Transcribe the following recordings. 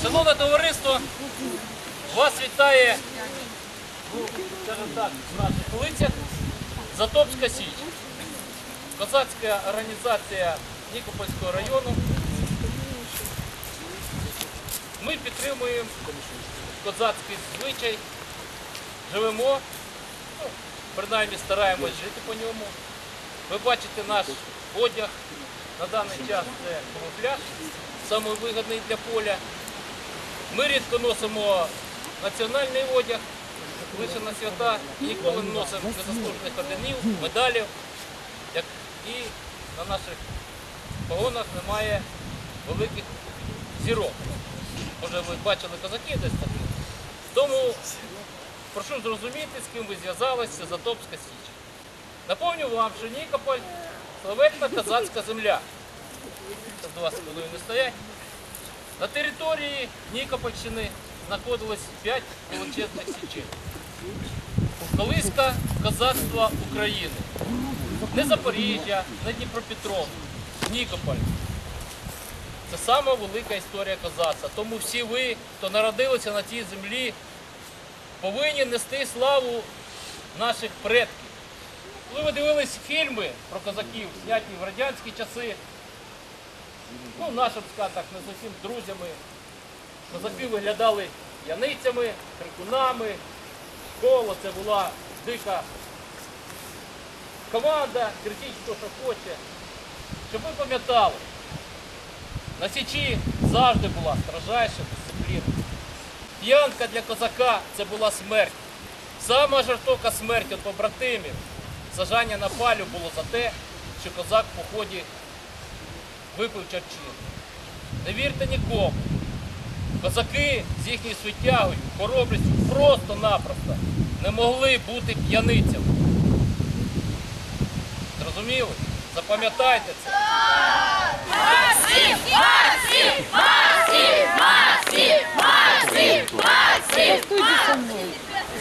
Шановне товариство, вас вітає, ну, скажімо так, в наших лицях Затопська Січ. Козацька організація Нікопольського району. Ми підтримуємо козацький звичай, живемо, ну, принаймні стараємось жити по ньому. Ви бачите наш одяг. На даний час це камуфляж, самий вигідний для поля. Ми рідко носимо національний одяг, лише на свята, ніколи не носимо незаслужених орденів, медалів. Як і на наших погонах немає великих зірок. Може ви бачили козаків десь такі. Тому прошу зрозуміти, з ким ви зв'язалися, Затопська Січ. Напомню вам, що Нікополь славетна козацька земля. Це до вас хвилини стоять. На території Нікопольщини знаходилось 5 величезних січей. Колиска козацтва України. Не Запоріжжя, не Дніпропетровськ, Нікополь. Це сама велика історія козацтва. Тому всі ви, хто народилися на цій землі, повинні нести славу наших предків. Коли ви дивились фільми про козаків, зняті в радянські часи, ну, нашим, так, не зовсім друзями, козаки виглядали яницями, крикунами, коло це була дика команда, кричіть, хто що хоче. Щоб ви пам'ятали, на Січі завжди була стражайша дисципліна. П'янка для козака це була смерть. Сама жорстока смерть від побратимів. Сажання на палю було за те, що козак в поході випив чарчин. Не вірте нікому. Козаки з їхньою свитягою, хоробрістю просто-напросто не могли бути п'яницями. Зрозуміли? Запам'ятайте це.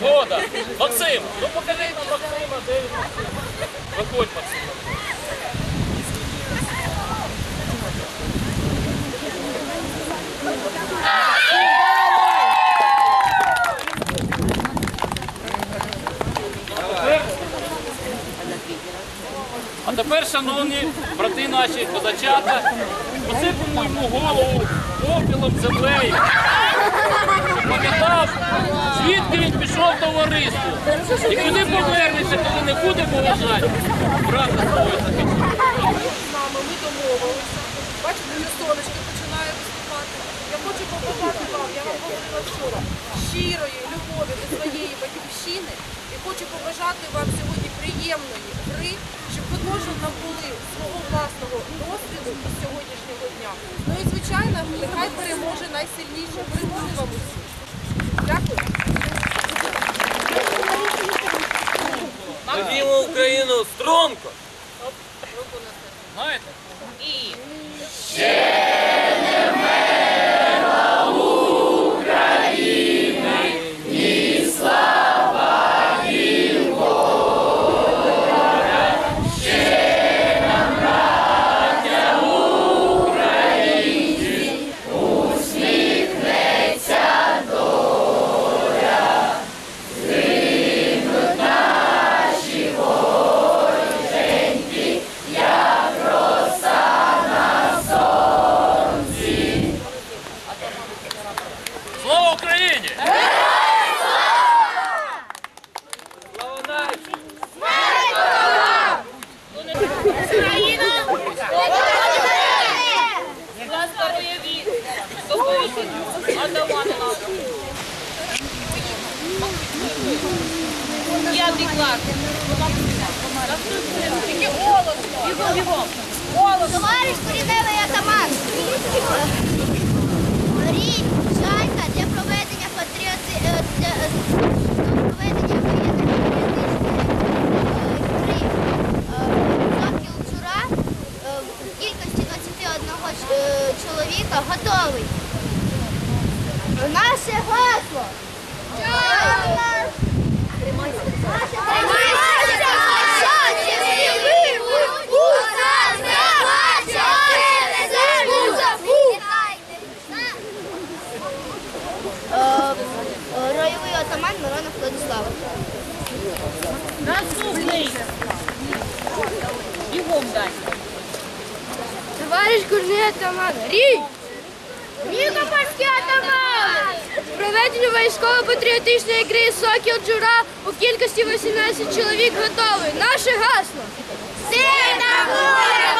Згода. Максим, ну покажи нам Максима, де він. Виходь, Максим. А тепер, шановні брати наші козачата, посипемо йому голову попілом землею. Пам'ятав, звідки він пішов товариство. І куди повернеться, коли не буде поважати. Брата свого захистити. з ми домовилися. Бачите, вже сонечко. Побажати вам, я вам говорила вчора, щирої любові до своєї батьківщини і хочу побажати вам сьогодні приємної гри, щоб ви кожен набули свого власного досвіду із сьогоднішнього дня. Ну і звичайно, нехай переможе найсильніше. Переможе вам усім. Дякую. Любимо Україну стромко! Знаєте? Слава Товариш Курний атаман, рій! Копарський атаман! Проведення військово-патріотичної гри «Сокіл Джура» у кількості 18 чоловік готовий. Наше гасло! Сильна воля,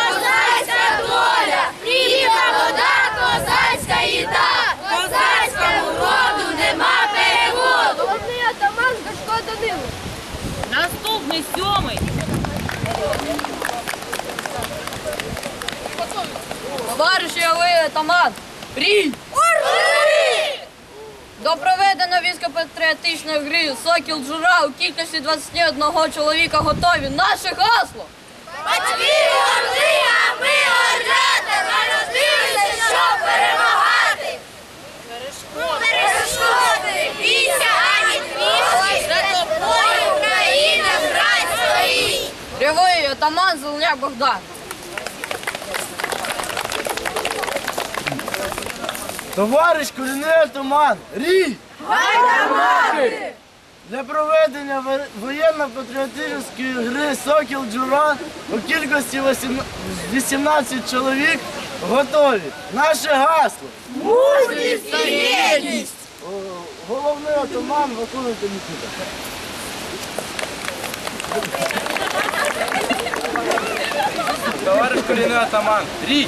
Явий атаман, рій! До проведення військово-патріотичної гри Сокіл Джура у кількості 21 чоловіка готові. Наше гасло! Батьки орли, а ми орлята, народилися, щоб перемагати. Перешкоди, бійся, ані трішки, за тобою Україна брать стоїть. Рявий атаман Зеленяк Богдан. Товариш корінний атаман, рій! Для проведення воєнно-патріотичної гри Сокіл Джура у кількості 18 18 чоловік готові. Наше гасло. Мужність і єдність. Головний атаман виконуйте місце. Товариш корінний атаман, рій!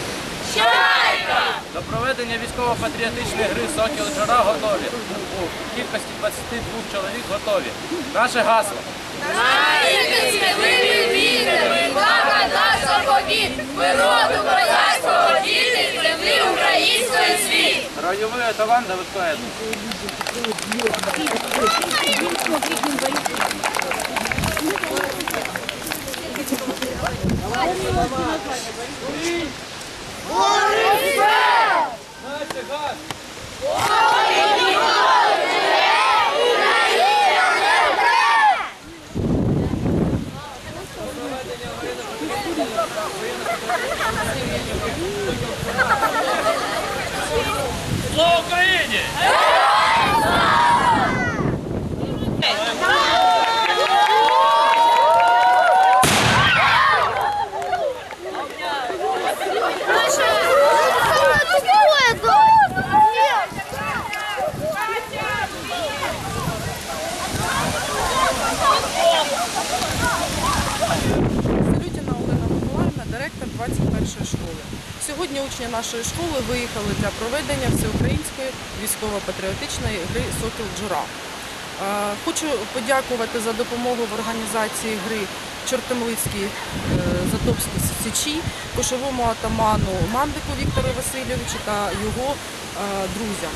До проведення військово-патріотичної гри Сокіл Джора готові. У кількості 22 чоловік готові. Наше гасло. Ми козацького діти, землі української світ. Райовий атаман Давидко Едуард. Слава Сьогодні учні нашої школи виїхали для проведення всеукраїнської військово-патріотичної гри Сокіл Джура. Е, Хочу подякувати за допомогу в організації гри Чортомлицькій е, Затопській Січі, кошовому атаману Мандику Віктору Васильовичу та його е, друзям.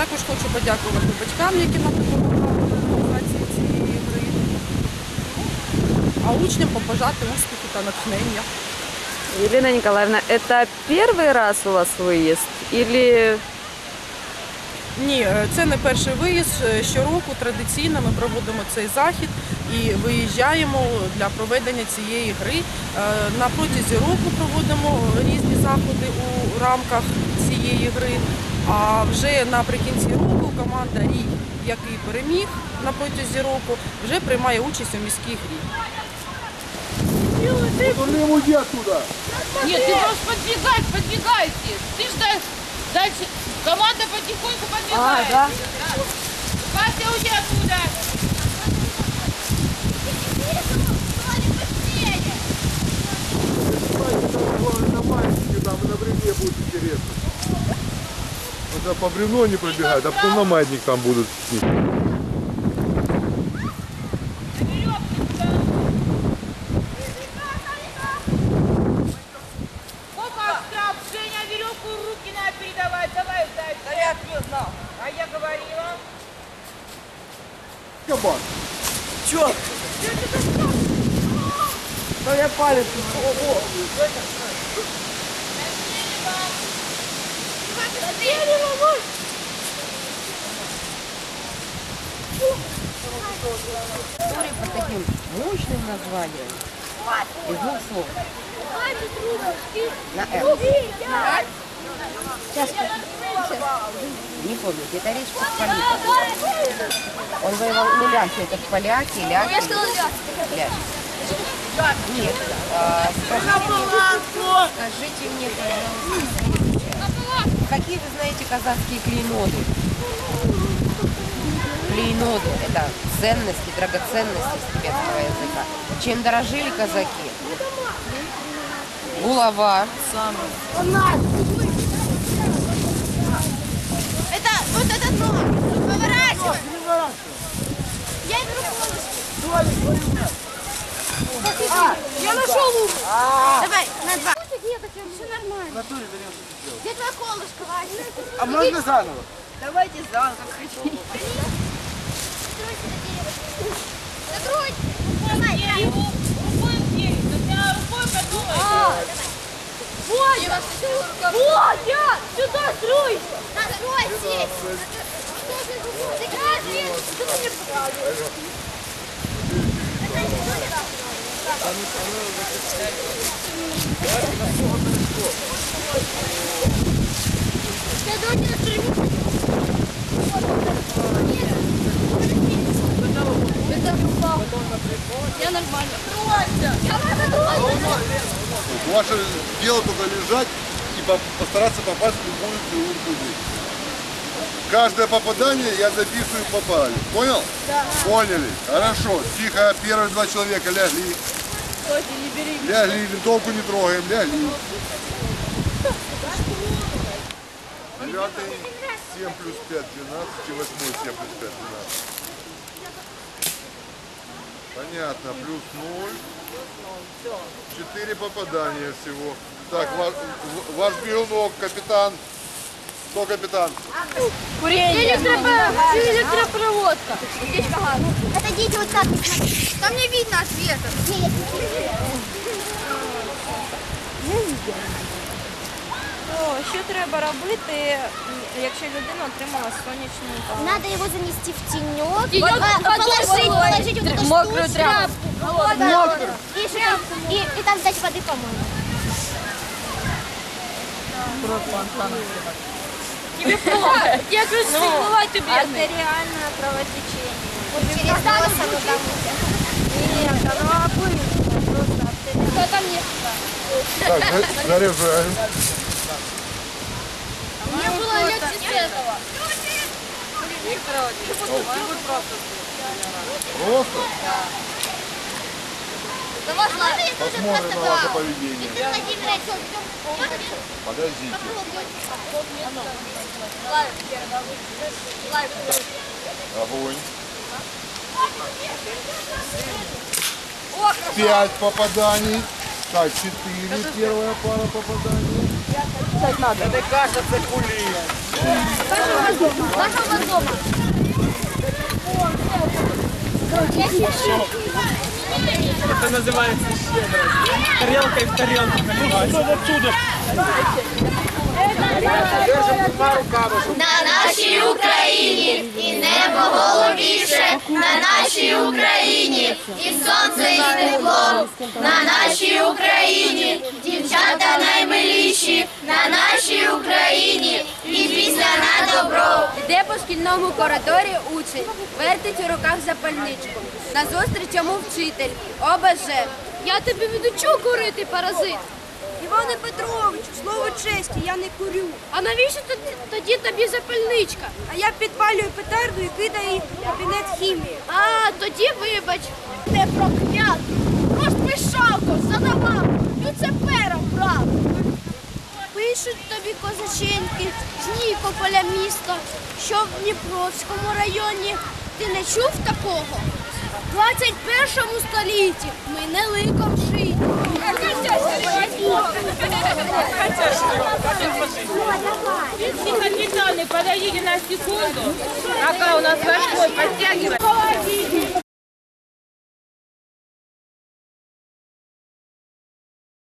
Також хочу подякувати батькам, які нам допомагали в організації цієї гри а учням побажати успіху та натхнення. Елена Николаевна, это первый раз у вас выезд или Ні, е, це не перший виїзд. Е, Щороку традиційно ми проводимо цей захід і виїжджаємо для проведення цієї гри. Е, На протязі року проводимо різні заходи у рамках цієї гри. А вже наприкінці року команда Рій, який переміг на протязі року, вже приймає участь у міській грі. Нет, ты можешь подбегать, подбегайте. Ты ж дай- дальше. Команда потихоньку подбегает. А, да? Катя, уйди оттуда. там на бревне будет интересно. Вот по бревну они пробегают, а потом на маятник там будут. Опа, стоп, Женя, веревку в руки надо передавать. Давай дальше. Да я не знал. А я говорила. Кабан. История под таким мощным названием. Из двух слов. На «Р». Сейчас, Не помню, где-то речь Посполита. Он воевал, ну, Ляш, это поляки, Ляш. Ляш. Нет. а, Скажите мне, пожалуйста, какие вы знаете казахские клейноды? Клейноды – это ценности, драгоценности с тибетского языка. Чем дорожили казаки? Булава. Это А, я нашел лук. Давай, на два. Все нормально. В натуре берем. Где твоя колышко, Вася? А можно заново? Давайте заново, как хотите. Водя! Водя! Сюда стройся! Надо стройся! Что ты думаешь? Ты не я нормально. Ваше дело только лежать и по- постараться попасть в любую фигурку. Каждое попадание я записываю попали. Понял? Да. Поняли. Хорошо. Тихо. Первые два человека лягли. Лягли. Винтовку не трогаем. Лягли. Девятый 7 плюс 5, 12. И восьмой 7 плюс 5, 12. Понятно. Плюс 0. Четыре попадания всего. Так, ваш, ваш бегунок, капитан. Кто капитан? Электропроводка. Отойдите вот так. Там не видно ответа. Нет. Що треба робити, якщо людина отримала сонячну Надо его занести в тенек, Тенек по- под положить, водой. положить вот эту Мокрую штучку, тряпку. Мокрую. И, что там- и, и там дать воды, по-моему. Я чуть всплывать тебе. Артеріальне кровотечення. Через нос оно там Ні, оно обычное, просто артеріальне. Что там нет? Так, за- заряжаем. Не было электричества. Просто Да Можно я тоже посмотрим на просто ваше вау. поведение. Виктор Владимирович, Подождите. Огонь. Пять попаданий. Так, четыре. Первая пара попаданий. Вашего дома. Это называется щедрость. Тарелкой в тарелку наливать. На нашій Україні і небо голубіше, на нашій Україні і сонце і тепло, на нашій Україні дівчата наймиліші, на нашій Україні і пісня на добро. Шкільному коридорі учень, вертить у руках запальничку. Назустріч йому вчитель. ОБЖ. Я тобі відучу курити, паразит. Іване Петровичу, слово честі, я не курю. А навіщо тоді, тоді тобі запальничка? А я підпалюю петарду і кидаю її в кабінет хімії. А, тоді вибач. Не прокляти. Розпишалко, задавав. Люцифером брав. Пишуть тобі козаченьки з Нікополя міста, що в Дніпровському районі. Ти не чув такого? В 21 столітті ми не ликом шиті. Капитаны, подойдите на секунду. Пока у нас большой, подтягивай.